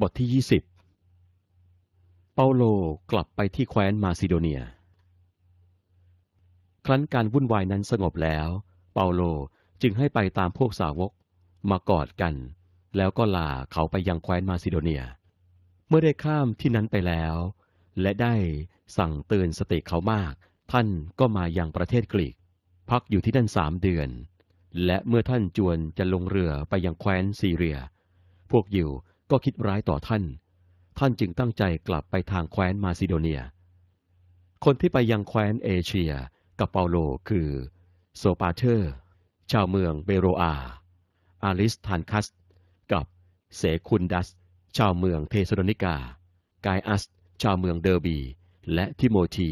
บทที่ 20 เปาโลกลับไปที่แคว้นมาซิโดเนีย ครั้นการวุ่นวายนั้นสงบแล้ว เปาโลจึงให้ไปตามพวกสาวกมากอดกัน แล้วก็ลาเขาไปยังแคว้นมาซิโดเนีย เมื่อได้ข้ามที่นั้นไปแล้ว และได้สั่งเตือนสติเขามาก ท่านก็มายังประเทศกรีก พักอยู่ที่นั่นสามเดือน และเมื่อท่านจวนจะลงเรือไปยังแคว้นซีเรีย พวกอยิว ก็คิดร้ายต่อท่าน ท่านจึงตั้งใจกลับไปทางแคว้นมาซิโดเนีย คนที่ไปยังแคว้นเอเชียกับเปาโลคือโซปาเทอร์ ชาวเมืองเบโรอา อาริสทานคัส กับเสคุนดัส ชาวเมืองเทสโลนิกา กายอัส ชาวเมืองเดอร์บี และทิโมธี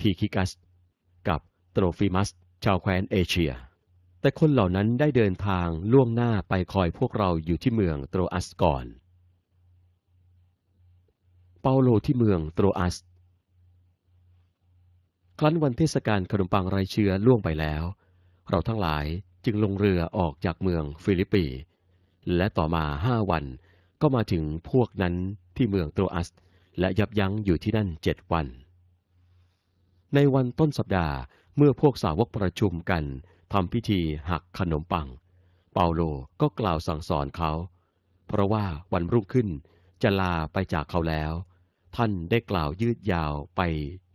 ทีคิกัส กับโตรฟิมัส ชาวแคว้นเอเชีย แต่คนเหล่านั้นได้เดินทางล่วงหน้าไปคอยพวกเราอยู่ที่เมืองโตรอัสก่อน เปาโลที่เมืองโตรอัส ครั้นวันเทศกาลขนมปังไรเชื้อล่วงไปแล้ว เราทั้งหลายจึงลงเรือออกจากเมืองฟิลิปปี และต่อมาห้าวันก็มาถึงพวกนั้นที่เมืองโตรอัส และยับยั้งอยู่ที่นั่นเจ็ดวัน ในวันต้นสัปดาห์เมื่อพวกสาวกประชุมกัน ทำพิธีหักขนมปัง เปาโลก็กล่าวสั่งสอนเขา เพราะว่าวันรุ่งขึ้นจะลาไปจากเขาแล้ว ท่านได้กล่าวยืดยาวไป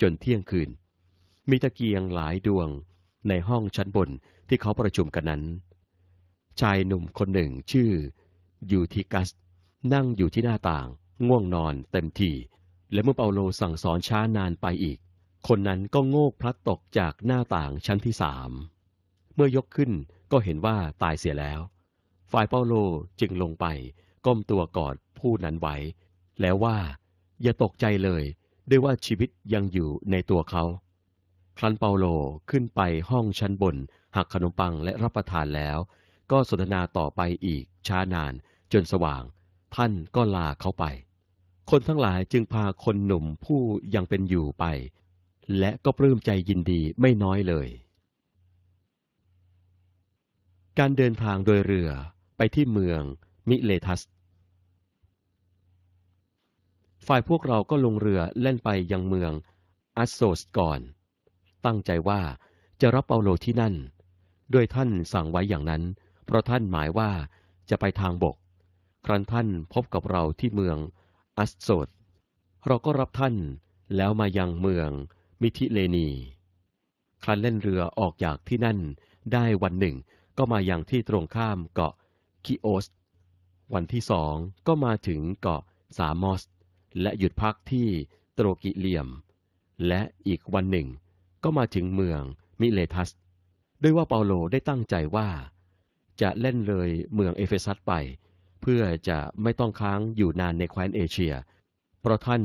จนเที่ยงคืน มีตะเกียงหลายดวงในห้องชั้นบนที่เขาประชุมกันนั้น ชายหนุ่มคนหนึ่งชื่อยูทิกัส นั่งอยู่ที่หน้าต่าง ง่วงนอนเต็มทีและเมื่อเปาโลสั่งสอนช้านานไปอีก คนนั้นก็โงกพลัดตกจากหน้าต่างชั้นที่สาม มื่อยกขึ้นก็เห็นว่าตายเสียแล้ว ฝ่ายเปาโลจึงลงไป ก้มตัวกอดผู้นั้นไว้ แล้วว่า อย่าตกใจเลยด้วยว่าชีวิตยังอยู่ในตัวเขา ครั้นเปาโลขึ้นไปห้องชั้นบน หักขนมปังและรับประทานแล้ว ก็สนทนาต่อไปอีกช้านานจนสว่าง ท่านก็ลาเขาไป คนทั้งหลายจึงพาคนหนุ่มผู้ยังเป็นอยู่ไป และก็ปลื้มใจยินดีไม่น้อยเลย การเดินทางโดยเรือไปที่เมืองมิเลทัส ฝ่ายพวกเราก็ลงเรือเล่นไปยังเมืองอัสโซสก่อน ตั้งใจว่าจะรับเปาโลที่นั่นด้วยท่านสั่งไว้อย่างนั้น เพราะท่านหมายว่าจะไปทางบก ครั้นท่านพบกับเราที่เมืองอัสโซดเราก็รับท่านแล้วมายังเมืองมิทิเลนี ครั้นเล่นเรือออกจากที่นั่นได้วันหนึ่ง ก็มาอยังที่ตรงข้ามเกาะคิโอส วันที่สองก็มาถึงเกาะสามอส และหยุดพักที่โตรกิเลียม และอีกวันหนึ่ง ก็มาถึงเมืองมิเลทัส ด้วยว่าเปาโลได้ตั้งใจว่า จะเล่นเลยเมืองเอเฟซัสไป เพื่อจะไม่ต้องค้างอยู่นานในแคว้นเอเชีย เพราะท่าน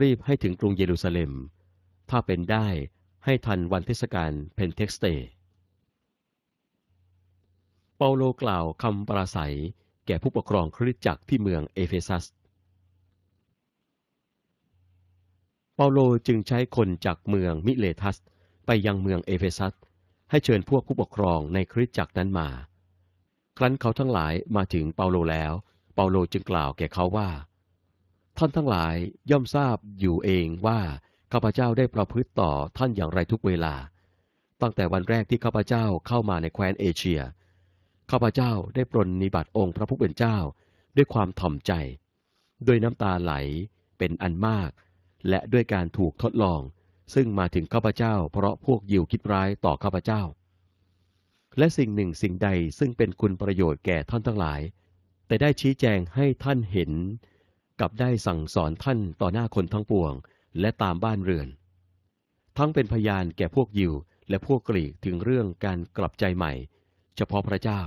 รีบให้ถึงกรุงเยรูซาเล็ม ถ้าเป็นได้ให้ทันวันเทศกาลเพนเทคสเต เปาโลกล่าวคำปราศัย แก่ผู้ปกครองคริสตจักรที่เมืองเอเฟซัส เปาโลจึงใช้คนจากเมืองมิเลทัส ไปยังเมืองเอเฟซัส ให้เชิญพวกผู้ปกครองในคริสตจักรนั้นมา ครั้นเขาทั้งหลายมาถึงเปาโลแล้ว เปาโลจึงกล่าวแก่เขาว่า ท่านทั้งหลายย่อมทราบอยู่เองว่าข้าพเจ้าได้ประพฤติต่อท่านอย่างไรทุกเวลา ตั้งแต่วันแรกที่ข้าพเจ้าเข้ามาในแคว้นเอเชีย ข้าพเจ้าได้ปรนนิบัติองค์พระผู้เป็นเจ้า ด้วยความถ่อมใจ ด้วยน้ำตาไหลเป็นอันมาก และด้วยการถูกทดลอง ซึ่งมาถึงข้าพเจ้า เพราะพวกยิวคิดร้ายต่อข้าพเจ้า และสิ่งหนึ่งสิ่งใดซึ่งเป็นคุณประโยชน์แก่ท่านทั้งหลาย แต่ได้ชี้แจงให้ท่านเห็น กับได้สั่งสอนท่านต่อหน้าคนทั้งปวง และตามบ้านเรือน ทั้งเป็นพยานแก่พวกยิวและพวกกรีกถึงเรื่องการกลับใจใหม่ เฉพาะพระเจ้า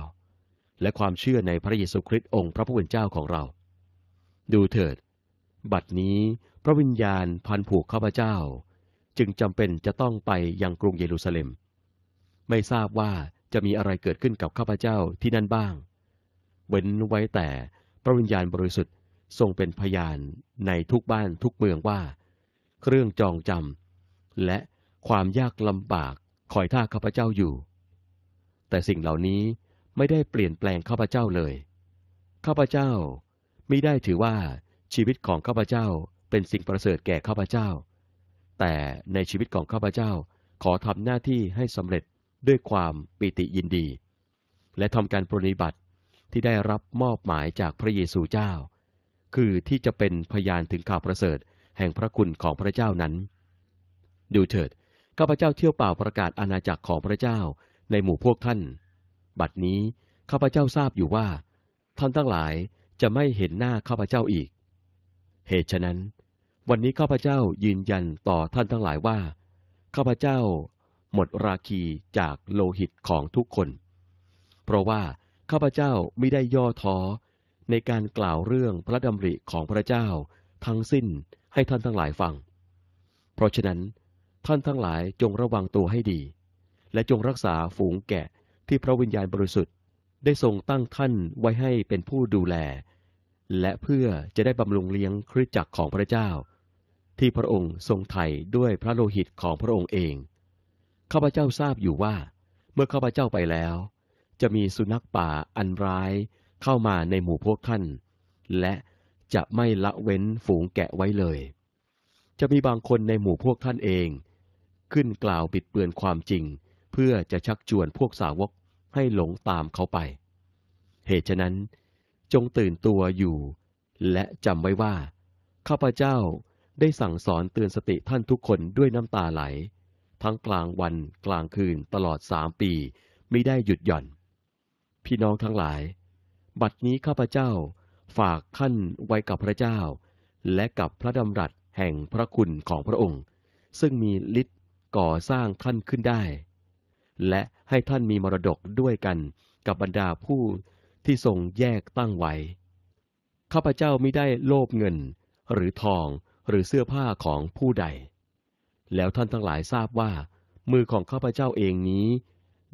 และความเชื่อในพระเยซูคริสต์องค์พระผู้เป็นเจ้าของเรา ดูเถิด บัดนี้พระวิญญาณพันผูกข้าพเจ้า จึงจำเป็นจะต้องไปยังกรุงเยรูซาเล็ม ไม่ทราบว่าจะมีอะไรเกิดขึ้นกับข้าพเจ้าที่นั่นบ้าง เว้นไว้แต่พระวิญญาณบริสุทธิ์ทรงเป็นพยานในทุกบ้านทุกเมืองว่า เครื่องจองจำและความยากลำบากคอยท่าข้าพเจ้าอยู่ แต่สิ่งเหล่านี้ ไม่ได้เปลี่ยนแปลงข้าพเจ้าเลย ข้าพเจ้าไม่ได้ถือว่าชีวิตของข้าพเจ้าเป็นสิ่งประเสริฐแก่ข้าพเจ้า แต่ในชีวิตของข้าพเจ้าขอทำหน้าที่ให้สำเร็จด้วยความปิติยินดี และทำการปฏิบัติที่ได้รับมอบหมายจากพระเยซูเจ้า คือที่จะเป็นพยานถึงข่าวประเสริฐแห่งพระคุณของพระเจ้านั้น ดูเถิดข้าพเจ้าเที่ยวเปล่าประกาศอาณาจักรของพระเจ้าในหมู่พวกท่าน บัดนี้ข้าพเจ้าทราบอยู่ว่า ท่านทั้งหลายจะไม่เห็นหน้าข้าพเจ้าอีก เหตุฉะนั้น วันนี้ข้าพเจ้ายืนยันต่อท่านทั้งหลายว่า ข้าพเจ้าหมดราคีจากโลหิตของทุกคน เพราะว่าข้าพเจ้าไม่ได้ย่อท้อในการกล่าวเรื่องพระดำริของพระเจ้าทั้งสิ้นให้ท่านทั้งหลายฟัง เพราะฉะนั้น ท่านทั้งหลายจงระวังตัวให้ดี และจงรักษาฝูงแกะ ที่พระวิญญาณบริสุทธิ์ ได้ทรงตั้งท่านไว้ให้เป็นผู้ดูแล และเพื่อจะได้บำรุงเลี้ยงคริสตจักรของพระเจ้า ที่พระองค์ทรงไถ่ด้วยพระโลหิตของพระองค์เองข้าพเจ้าทราบอยู่ว่า เมื่อข้าพเจ้าไปแล้ว จะมีสุนัขป่าอันร้ายเข้ามาในหมู่พวกท่าน และจะไม่ละเว้นฝูงแกะไว้เลย จะมีบางคนในหมู่พวกท่านเอง ขึ้นกล่าวบิดเบือนความจริง เพื่อจะชักชวนพวกสาวก ให้หลงตามเขาไป เหตุฉะนั้น จงตื่นตัวอยู่ และจำไว้ว่า ข้าพเจ้าได้สั่งสอนเตือนสติท่านทุกคนด้วยน้ำตาไหล ทั้งกลางวันกลางคืนตลอดสามปีไม่ได้หยุดหย่อน พี่น้องทั้งหลาย บัดนี้ข้าพเจ้าฝากท่านไว้กับพระเจ้า และกับพระดำรัสแห่งพระคุณของพระองค์ ซึ่งมีฤทธิ์ก่อสร้างท่านขึ้นได้ และให้ท่านมีมรดกด้วยกันกับบรรดาผู้ที่ทรงแยกตั้งไว้ ข้าพเจ้าไม่ได้โลภเงิน หรือทองหรือเสื้อผ้าของผู้ใด แล้วท่านทั้งหลายทราบว่า มือของข้าพเจ้าเองนี้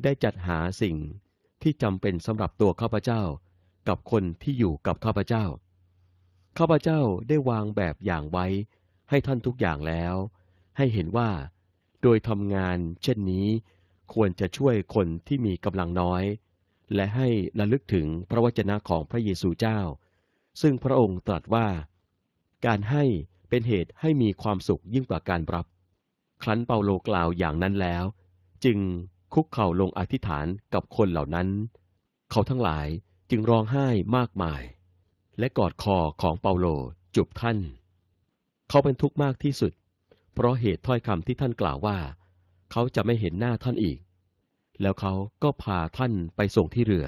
ได้จัดหาสิ่งที่จำเป็นสำหรับตัวข้าพเจ้า กับคนที่อยู่กับข้าพเจ้า ข้าพเจ้าได้วางแบบอย่างไว้ ให้ท่านทุกอย่างแล้ว ให้เห็นว่า โดยทำงานเช่นนี้ ควรจะช่วยคนที่มีกำลังน้อย และให้ระลึกถึงพระวจนะของพระเยซูเจ้า ซึ่งพระองค์ตรัสว่า การให้เป็นเหตุให้มีความสุขยิ่งกว่าการรับ ครั้นเปาโลกล่าวอย่างนั้นแล้ว จึงคุกเข่าลงอธิษฐานกับคนเหล่านั้น เขาทั้งหลายจึงร้องไห้มากมาย และกอดคอของเปาโลจุบท่าน เขาเป็นทุกข์มากที่สุด เพราะเหตุถ้อยคำที่ท่านกล่าวว่า เขาจะไม่เห็นหน้าท่านอีก แล้วเขาก็พาท่านไปส่งที่เรือ